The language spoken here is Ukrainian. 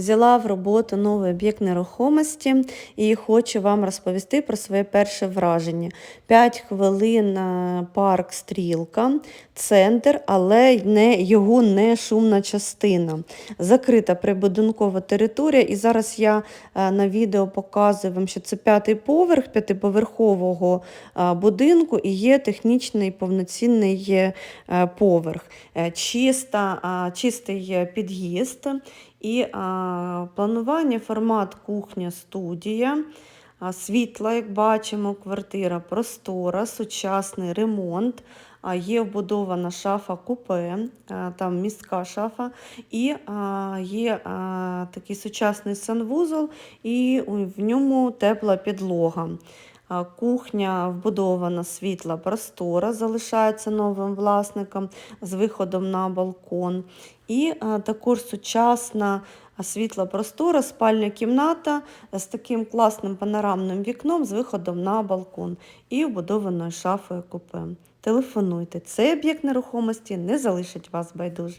взяла в роботу новий об'єкт нерухомості і хочу вам розповісти про своє перше враження. 5 хвилин е, парк Стрілка, центр, але не, його не шумна частина. Закрита прибудинкова територія. І зараз я е, на відео показую вам, що це п'ятий поверх п'ятиповерхового е, будинку і є технічний повноцінний поверх. Чиста, чистий під'їзд і а, планування, формат кухня-студія. А, Світла, як бачимо, квартира простора, сучасний ремонт. Є вбудована шафа купе, там містка шафа, і є такий сучасний санвузол, і в ньому тепла підлога. Кухня вбудована світла простора, залишається новим власником з виходом на балкон. І також сучасна світла простора, спальня кімната з таким класним панорамним вікном з виходом на балкон і вбудованою шафою купе. Телефонуйте, цей об'єкт нерухомості не залишить вас байдуже.